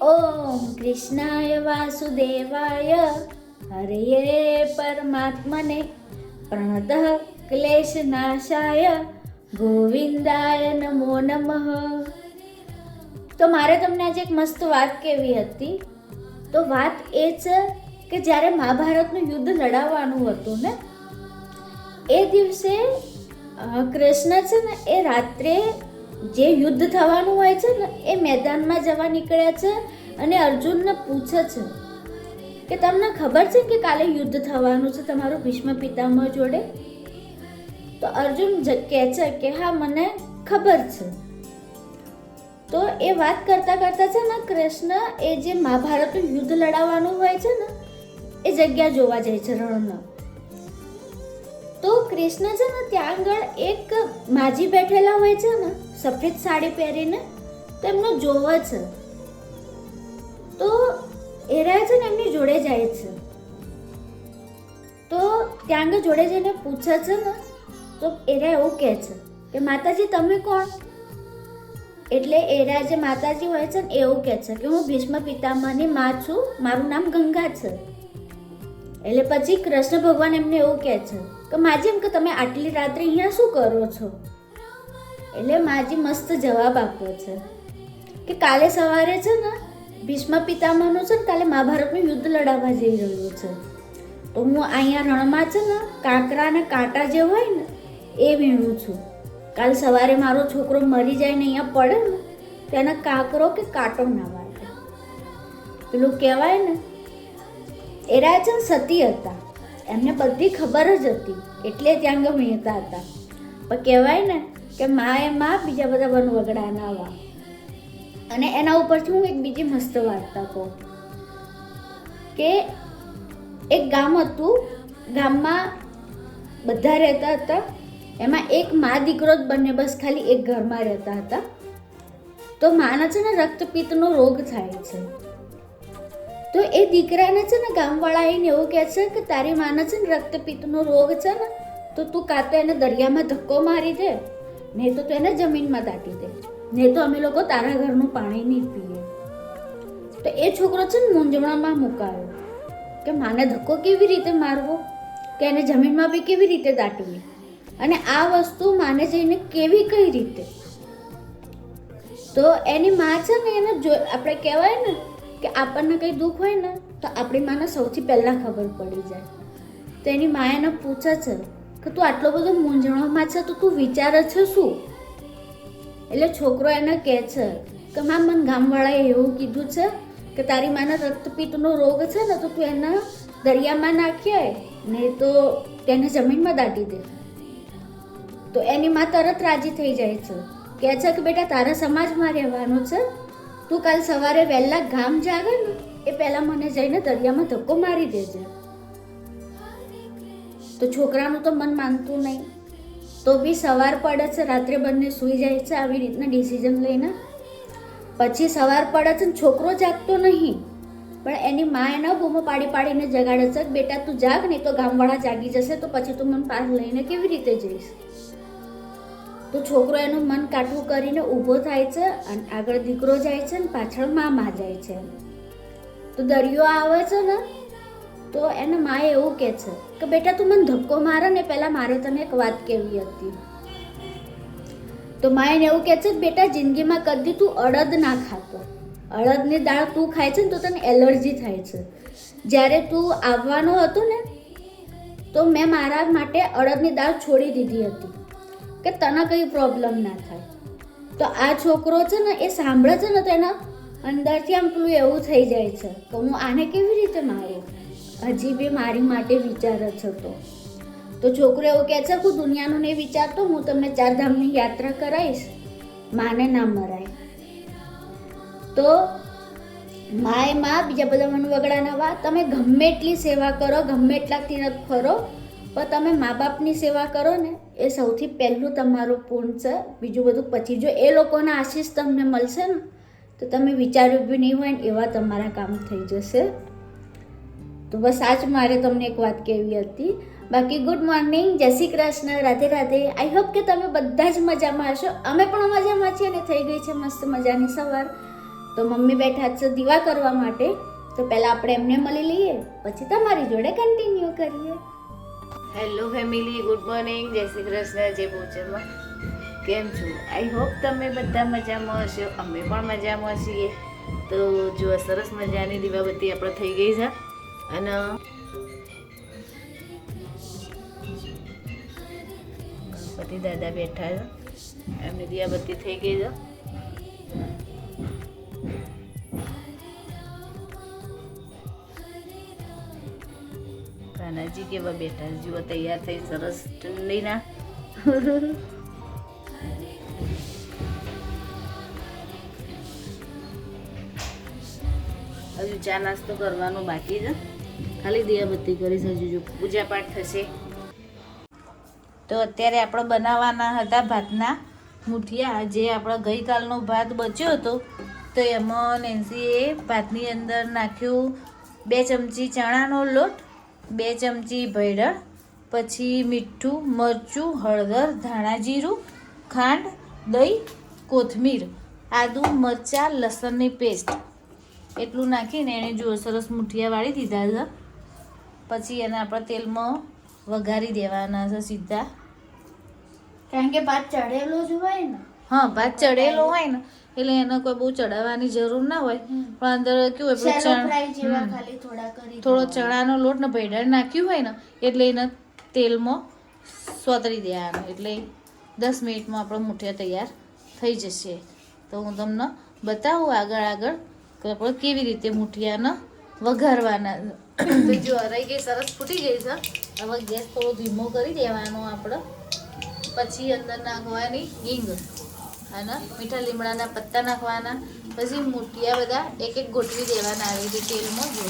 ઓમ કૃષ્ણાય વાસુદેવાય. હરે પરમાત્મને પ્રણત ક્લેશનાશાય ગોવિંદાય નમો નમઃ. તો મારે તમને આજે એક મસ્ત વાત કહેવી હતી. તો વાત એ છે કે જ્યારે મહાભારતનું યુદ્ધ લડાવવાનું હતું ને, એ દિવસે કૃષ્ણ છે ને એ રાત્રે જે યુદ્ધ થવાનું હોય છે ને, એ મેદાનમાં જવા નીકળ્યા છે અને અર્જુનને પૂછે છે કે તમને ખબર છે કે કાલે યુદ્ધ થવાનું છે તમારું ભીષ્મ પિતામહ જોડે? તો અર્જુન કહે છે કે હા, મને ખબર છે. તો એ વાત કરતા કરતા છે ને, કૃષ્ણ એ જે મહાભારતનું યુદ્ધ લડાવવાનું હોય છે ને, એ જગ્યા જોવા જાય છે રણમાં. તો કૃષ્ણ છે ને ત્યાં આગળ એક માજી બેઠેલા હોય છે ને, સફેદ સાડી પહેરીને તો એમનો જોવે છે. તો એરા છે ને એમની જોડે જાય છે. તો ત્યાં આગળ જોડે જઈને પૂછે છે ને, તો એરા એવું કહે છે કે, માતાજી, તમે કોણ? એટલે એરા જે માતાજી હોય છે ને, એવું કહે છે કે, હું ભીષ્મ પિતામહની માં છું, મારું નામ ગંગા છે. એટલે પછી કૃષ્ણ ભગવાન એમને એવું કહે છે કે માજી એમ કે તમે આટલી રાત્રે અહીંયા શું કરો છો? એટલે માજી મસ્ત જવાબ આપ્યો છે કે કાલે સવારે છે ને, ભીષ્મ પિતામહનું છે ને, કાલે મહાભારતનું યુદ્ધ લડાવવા જઈ રહ્યું છે. તો હું અહીંયા રણમાં છે ને, કાંકરા અને કાંટા જે હોય ને, એ વીણું છું. કાલ સવારે મારો છોકરો મરી જાય ને અહીંયા પડે ને તેને કાંકરો કે કાંટો ના વાગે. પેલું કહેવાય ને, એરા છે ને સતી હતા. એમને બધી ખબર જ હતી. એટલે ત્યાં આગળ વીણતા હતા. પણ કહેવાય ને કે મા એ મા, બીજા બધા વન વગડા ના વા અને એના ઉપરથી હું એક બીજી મસ્ત વાર્તા કહું. કે એક ગામ હતું, ગામમાં બધા રહેતા હતા. એમાં એક મા દીકરો જ બંને બસ ખાલી એક ઘરમાં રહેતા હતા. તો માના છે ને રક્તપિત્તનો રોગ થાય છે. તો એ દીકરાને છે ને ગામવાળા આવીને એવું કહે છે કે તારી માને છે ને રક્તપિત્તનો રોગ છે ને, તો તું કાં તો એને દરિયામાં ધક્કો મારી દે, નહીં તો તું એને જમીનમાં દાટી દે. નહીં તો અમે લોકો તારા ઘરનું પાણી નહીં પીએ. તો એ છોકરો છે ને મૂંઝવણમાં મુકાયો કે માને ધક્કો કેવી રીતે મારવો? કે એને જમીનમાં બી કેવી રીતે દાટવી અને આ વસ્તુ માને જઈને કેવી કઈ રીતે? તો એની માં છે ને એને જો, આપણે કહેવાય ને કે આપણને કંઈ દુઃખ હોય ને, તો આપણી માને સૌથી પહેલાં ખબર પડી જાય. તો એની મા એને પૂછે છે કે તું આટલો બધો મૂંઝવણમાં છે, તો તું વિચારે છે શું? એટલે છોકરો એને કહે છે કે, મા, મને ગામવાળાએ એવું કીધું છે કે તારી માને રક્તપિત્તનો રોગ છે ને, તો તું એને દરિયામાં નાખીએ નહીં તો તેને જમીનમાં દાટી દે. તો એની માં તરત રાજી થઈ જાય છે. કહે છે કે, બેટા, તારા સમાજમાં રહેવાનું છે તું કાલ સવારે વહેલા ગામ જાગે ને, એ પહેલાં મને જઈને દરિયામાં ધક્કો મારી દેજે. તો છોકરાનું તો મન માનતું નહીં. તો બી સવાર પડે છે, રાત્રે બંને સૂઈ જાય છે, આવી રીતના ડિસિઝન લઈને. પછી સવાર પડે છે ને, છોકરો જાગતો નહીં. પણ એની મા એના બૂમો પાડી પાડીને જગાડે છે બેટા, તું જાગ નહીં તો ગામવાળા જાગી જશે, તો પછી તું મને પાસ લઈને કેવી રીતે જઈશ? તો છોકરો એનું મન કાઠું કરીને ઊભો થાય છે અને આગળ દીકરો જાય છે ને પાછળ મામા જાય છે. તો દરિયો આવે છે ને, તો એને માએ એવું કહે છે કે, બેટા, તું મને ધક્કો મારે ને પહેલાં મારે તને એક વાત કહેવી હતી. તો માએ એવું કહે છે બેટા, જિંદગીમાં કદી તું અડદ ના ખાતો. અડદની દાળ તું ખાય છે ને, તો તને એલર્જી થાય છે. જ્યારે તું આવવાનો હતો ને, તો મેં મારા માટે અડદની દાળ છોડી દીધી હતી. કે તને કંઈ પ્રોબ્લેમ ના થાય. તો આ છોકરો છે ને, એ સાંભળે છે ને તેના અંદરથી આમ પેલું એવું થઈ જાય છે કે હું આને કેવી રીતે મારું? હજી બી મારી માટે વિચાર જ તો. તો છોકરો એવું કહે છે, હું દુનિયાનું નહીં વિચારતો, હું તમને ચારધામની યાત્રા કરાવીશ. માને ના મરાય. તો માએ માં બીજા બધા મનવગડાના વા તમે ગમે એટલી સેવા કરો, ગમે એટલા તીરથ ફરો પણ તમે મા બાપની સેવા કરો ને, એ સૌથી પહેલું તમારું પૂર્ણ છે. બીજું બધું પછી જો એ લોકોના આશીષ તમને મળશે ને, તો તમે વિચાર્યું બી નહીં હોય ને, એવા તમારા કામ થઈ જશે. તો બસ આજ મારે તમને એક વાત કહેવી હતી. બાકી ગુડ મોર્નિંગ, જય શ્રી કૃષ્ણ, રાધે રાધે. આઈ હોપ કે તમે બધા જ મજામાં હશો. અમે પણ મજામાં છીએ અને થઈ ગઈ છે મસ્ત મજાની સવાર. તો મમ્મી બેઠા છે દીવા કરવા માટે. તો પહેલાં આપણે એમને મળી લઈએ, પછી તમારી જોડે કન્ટિન્યુ કરીએ. હેલો ફેમિલી ગુડ મોર્નિંગ જય શ્રી કૃષ્ણ. જય ભોજનમાં. કેમ છો? આઈ હોપ તમે બધા મજામાં હશો. અમે પણ મજામાં છીએ. તો જો સરસ મજાની દીવાબત્તી આપણે થઈ ગઈ છે. અને ગણપતિ દાદા બેઠા છે. એમની દીવાબત્તી થઈ ગઈ છે. કાનાજી કેવા બેઠા જુઓ, તૈયાર થઈ, સરસ ઠંડીના હજુ ચા નાસ્તો કરવાનો બાકી છે. ખાલી દિયાબત્તી કરીશ, હજુ જો પૂજા પાઠ થશે. તો અત્યારે આપણે બનાવવાના હતા ભાતના મુઠિયા. જે આપણો ગઈકાલનો ભાત બચ્યો હતો. તો એમાં નેન્સીએ ભાતની અંદર નાખ્યું બે ચમચી ચણાનો લોટ બે ચમચી ભૈડા પછી મીઠું મરચું હળદર ધાણા જીરું ખાંડ દહીં કોથમીર આદુ મરચાં લસણની પેસ્ટ. એટલું નાખીને એને જુઓ સરસ મુઠિયા વાળી દીધા છે. પછી એને આપણે તેલમાં વઘારી દેવાના છે સીધા. કારણ કે ભાત ચડેલો જ હોય ને. હા ભાત ચડેલો હોય ને એટલે એને કોઈ બહુ ચડાવવાની જરૂર ના હોય. પણ અંદર કેવું હોય ચણ- થોડા ચણાનો લોટ ને ભૈડા નાખ્યું હોય ને એટલે એને તેલમાં સોતરી દેવાનું. એટલે દસ મિનિટમાં આપણો મુઠિયા તૈયાર થઈ જશે. તો હું તમને બતાવું આગળ આગળ કે આપણે કેવી રીતે મુઠિયાને વઘારવાના. તો જો રહી ગઈ સરસ ફૂટી ગઈ છે. હવે ગેસ થોડો ધીમો કરી દેવાનો આપણે. પછી અંદર નાખવાની હિંગ. અને મીઠા લીમડાના પત્તા નાખવાના, પછી મુઠિયા બધા એક એક ગોઠવી દેવાના આવી રીતે તેલમાં જો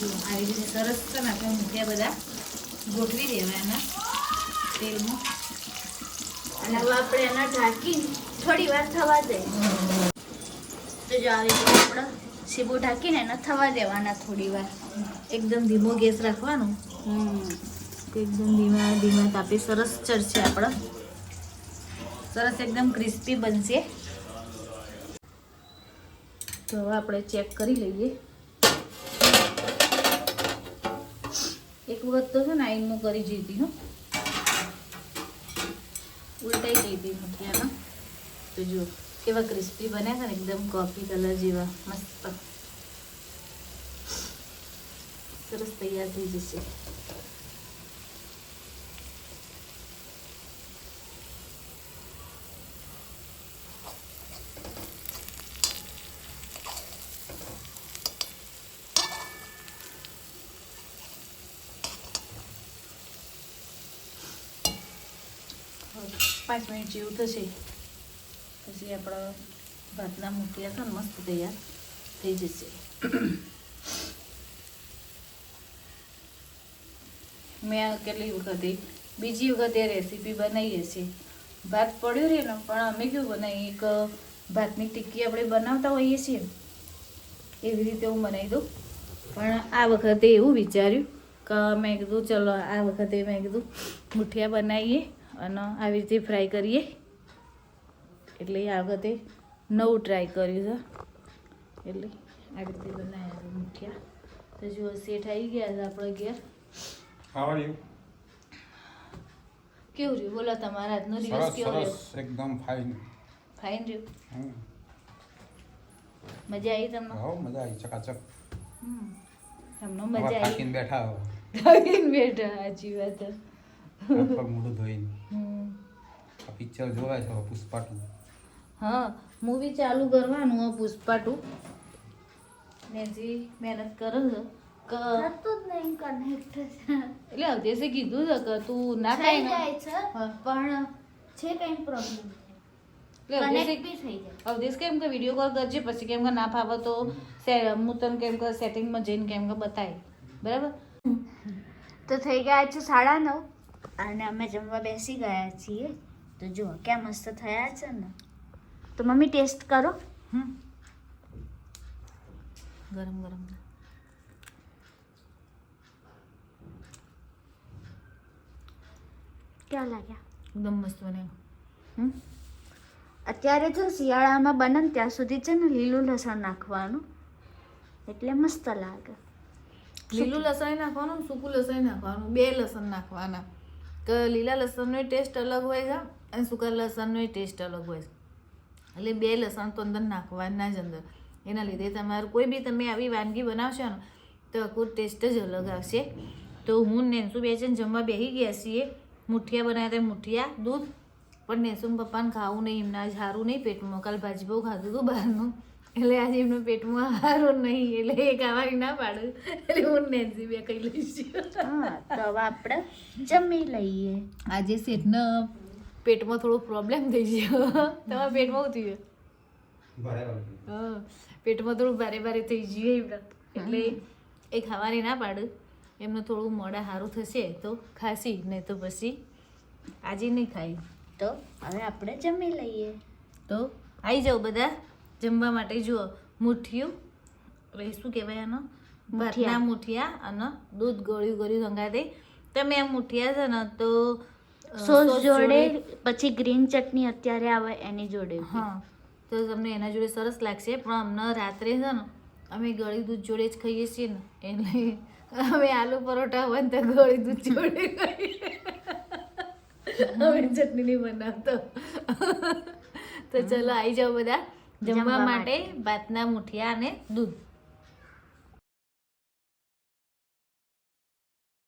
જો આવી રીતે સરસ છે ને આપણે મૂક્યા બધા ગોઠવી દેવાના તેલમાં. અને હવે આપણે એના ઢાંકી થોડી વાર થવા દે. તો જો આવી રીતે આપણે સીબુ ઢાંકીને એના થવા દેવાના થોડી વાર. એકદમ ધીમો ગેસ રાખવાનો. એકદમ ધીમા ધીમા તાપે સરસ ચડશે આપણે. સરસ એકદમ ક્રિસ્પી બનશે. તો હવે આપણે ચેક કરી લઈએ. એક વખત તો છે ને આઈનું કરી જીતી હું. ઉલટાઈ ગઈ હતી મૂઠિયાના તો જો કેવા ક્રિસ્પી બન્યા છે ને, એકદમ કોફી કલર જેવા, મસ્ત. સરસ તૈયાર થઈ જશે હવે પાંચ મિનિટ જેવું થશે પછી આપણા ભાતના મૂઠિયા છે ને મસ્ત તૈયાર થઈ જશે. મેં કેટલી વખતે બીજી વખતે રેસીપી બનાવીએ છીએ. ભાત પડ્યું રહે ને પણ અમે કેવું બનાવીએ એક ભાતની ટિક્કી આપણે બનાવતા હોઈએ છીએ. એવી રીતે હું બનાવી દઉં. પણ આ વખતે એવું વિચાર્યું કે મેં કીધું ચલો આ વખતે મેં કીધું મુઠિયા બનાવીએ. અને આવી રીતે ફ્રાય કરીએ. એટલે આ વખતે નવું ટ્રાય કર્યું છે. એટલે આવી રીતે બનાવ્યા છે મુઠિયા. તો જો શેઠ આવી ગયા છે આપણે ઘેર? કેવું રહ્યું? બોલો તમારા આજનો દિવસ કેવો રહ્યો? એકદમ ફાઇન ફાઇન રહ્યું? મજા આવી તમને? હો મજા આવી ચકાચક. હમ. તમને મજા આવી બેઠા હો. બેઠા સાચી વાત છે. પગ મોઢું ધોઈને. આ પિક્ચર જોવાય છે પુષ્પા ટુ હા મૂવી ચાલુ કરવાનું આ પુષ્પા ટુ મહેનત કરો છે કે થતું જ નહીં કનેક્ટ એટલે અવધેશે કીધું છે કે તું ના થાય જાય છે. પણ છે કઈ પ્રોબ્લેમ અવધેશ કેમ કે વીડિયો કોલ કરજે પછી કેમ કે ના ફાવે તો હું તને કેમ કે સેટિંગમાં જઈને કેમ કે બતાવી બરાબર? તો થઈ ગયા છે સાડા નવ. અને અમે જમવા બેસી ગયા છીએ. તો જુઓ ક્યાં મસ્ત થયા છે ને? તો મમ્મી ટેસ્ટ કરો. હમ. ગરમ ગરમ. ક્યાં લાગ્યા? એકદમ મસ્ત બને. હમ? અત્યારે જો શિયાળામાં બને ને ત્યાં સુધી છે ને લીલું લસણ નાખવાનું. એટલે મસ્ત લાગે. લીલું લસણ નાખવાનું સૂકું લસણ નાખવાનું. બે લસણ નાખવાના. કે લીલા લસણનો ટેસ્ટ અલગ હોય છે અને સૂકા લસણનો ટેસ્ટ અલગ હોય છે. એટલે બે લસણ તો અંદર નાખવાના જ અંદર. એના લીધે તમારું કોઈ બી તમે આવી વાનગી બનાવશો ને, તો આખું ટેસ્ટ જ અલગ આવશે. તો હું નેન્સુ બેચન જમવા બેસી ગયા છીએ. મુઠિયા બનાવ્યા હતા, મુઠિયા, દૂધ. પણ નેન્સુ પપ્પાને ખાવું નહીં, એમના સારું નહીં, પેટમાં કાલ ભાજી બહુ ખાધું હતું બહારનું. એટલે આજે એમનું પેટમાં સારું નહીં એટલે એ ખાવાની ના પાડું. એટલે હું નેન્સી બે કહી લઈશ. હા તો હવે આપણે જમી લઈએ. આજે શેઠને પેટમાં થોડો પ્રોબ્લેમ થઈ ગયો. તમારા પેટમાં શું થયું? હા પેટમાં થોડું ભારે ભારે થઈ ગયું એમને એટલે એ ખાવાની ના પાડું. એમને થોડું મોડા સારું થશે તો ખાસી નહીં તો પછી આજે નહીં ખાઈ. તો હવે આપણે જમી લઈએ. તો આવી જાઓ બધા. જમવા માટે જુઓ મુઠિયું એ શું કહેવાય આનો ભાતના મુઠિયા અને દૂધ ગળ્યું ગળ્યું સંગાતે તમે આ મુઠિયા છે ને તો સોસ જોડે પછી ગ્રીન ચટણી અત્યારે આવે એની જોડે. હા તો તમને એના જોડે સરસ લાગશે. પણ અમને રાત્રે છે ને અમે ગળી દૂધ જોડે જ ખાઈએ છીએ ને એટલે અમે આલુ પરોઠા હોય ને તો ગળી દૂધ જોડે ખાઈએ. અમે ચટણી નહીં બનાવતો. તો ચલો આવી જાઓ બધા. જમવા માટે. ભાતના મુઠિયા અને દૂધ.